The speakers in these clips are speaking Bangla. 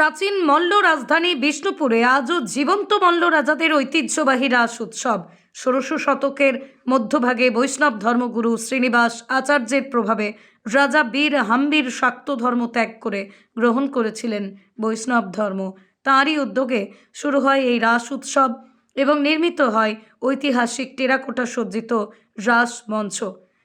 প্রাচীন মল্ল রাজধানী বিষ্ণুপুরে আজও জীবন্ত মল্ল রাজাদের ঐতিহ্যবাহী রাস উৎসব। ষোড়শ শতকের মধ্যভাগে বৈষ্ণব ধর্মগুরু শ্রীনিবাস আচার্যের প্রভাবে রাজা বীর হাম্বির শাক্ত ধর্ম ত্যাগ করে গ্রহণ করেছিলেন বৈষ্ণব ধর্ম। তাঁরই উদ্যোগে শুরু হয় এই রাস উৎসব এবং নির্মিত হয় ঐতিহাসিক টেরাকোটা সজ্জিত রাস মঞ্চ।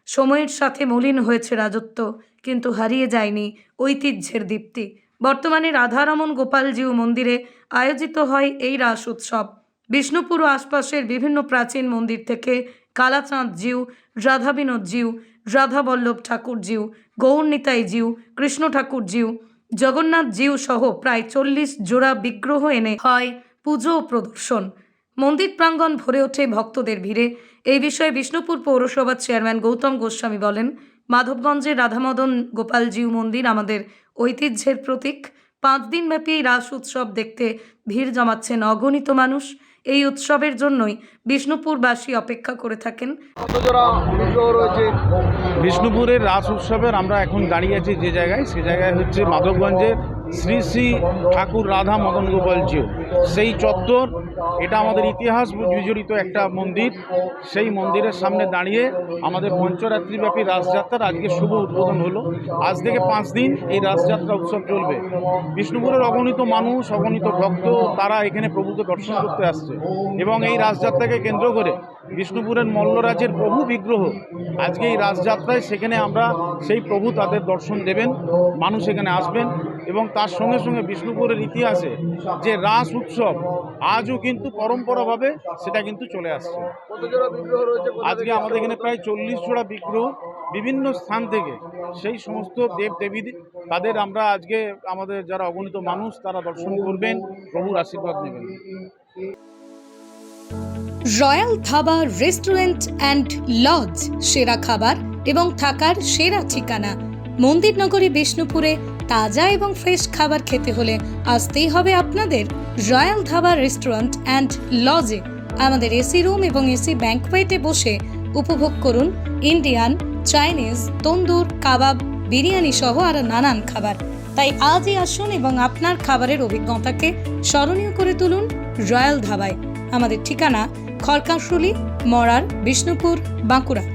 সময়ের সাথে মলিন হয়েছে রাজত্ব, কিন্তু হারিয়ে যায়নি ঐতিহ্যের দীপ্তি। বর্তমানে রাধারমন গোপালজিউ মন্দিরে আয়োজিত হয় এই রাস উৎসব। বিষ্ণুপুর ও আশপাশের বিভিন্ন প্রাচীন মন্দির থেকে কালাচাঁদ জিউ রাধা বিনোদ জিউ রাধা বল্লভ ঠাকুর জিউ গৌরনিতাই জিউ কৃষ্ণ ঠাকুর জিউ জগন্নাথ জিউ সহ প্রায় চল্লিশ জোড়া বিগ্রহ এনে হয় পুজো ও প্রদর্শন। মন্দির প্রাঙ্গণ ভরে ওঠে ভক্তদের ভিড়ে। এই বিষয়ে বিষ্ণুপুর পৌরসভার চেয়ারম্যান গৌতম গোস্বামী বলেন মাধবগঞ্জের রাধামদন গোপালজিউ মন্দির আমাদের ঐতিহ্যের প্রতীক। পাঁচ দিনব্যাপী এই রাস উৎসব দেখতে ভিড় জমাচ্ছেন অগণিত মানুষ। এই উৎসবের জন্যই বিষ্ণুপুরবাসী অপেক্ষা করে থাকেন। বিষ্ণুপুরের রাস উৎসবের আমরা এখন দাঁড়িয়ে আছি যে জায়গায়, সে জায়গায় হচ্ছে মাধবগঞ্জের শ্রী শ্রী ঠাকুর রাধা মদন গোপালজিউ সেই চত্বর, এটা আমাদের ইতিহাস বিজড়িত একটা মন্দির। সেই মন্দিরের সামনে দাঁড়িয়ে আমাদের পঞ্চরাত্রিব্যাপী রাসযাত্রার আজকে শুভ উদ্বোধন হলো। আজ থেকে পাঁচ দিন এই রাসযাত্রা উৎসব চলবে। বিষ্ণুপুরের অগণিত মানুষ, অগণিত ভক্ত, তারা এখানে প্রভুকে দর্শন করতে আসছে। এবং এই রাসযাত্রাকে কেন্দ্র করে বিষ্ণুপুরের মল্লরাজের প্রভু বিগ্রহ আজকে এই রাসযাত্রায় সেখানে আমরা সেই প্রভু তাদের দর্শন দেবেন, মানুষ এখানে আসবেন এবং তার সঙ্গে সঙ্গে বিষ্ণুপুরের ইতিহাসে যে রাস উৎসব, আজও কিন্তু পরম্পরাভাবে সেটা কিন্তু চলে আসছে। আজকে আমাদের এখানে প্রায় চল্লিশ জোড়া বিগ্রহ বিভিন্ন স্থান থেকে সেই সমস্ত দেব দেবী তাদের আমরা আজকে আমাদের যারা অগণিত মানুষ, তারা দর্শন করবেন, প্রভুর আশীর্বাদ নেবেন। Royal dhaba restaurant and lodge, সেরা খাবার এবং থাকার সেরা ঠিকানা, মন্দিরনগরী বিষ্ণুপুরে তাজা এবং ফ্রেশ খাবার খেতে হলে আসতেই হবে আপনাদের রয়্যাল ধাবা রেস্টুরেন্ট অ্যান্ড লজে। আমাদের এসি রুম এবং এসি ব্যাঙ্কওয়েটে বসে উপভোগ করুন ইন্ডিয়ান, চাইনিজ, তন্দুর, কাবাব, বিরিয়ানি সহ আরও নানান খাবার। তাই আজই আসুন এবং আপনার খাবারের অভিজ্ঞতাকে স্মরণীয় করে তুলুন রয়্যাল ধাবায়। আমাদের ঠিকানা খড়কাশুলি, মরার, বিষ্ণুপুর, বাঁকুড়া।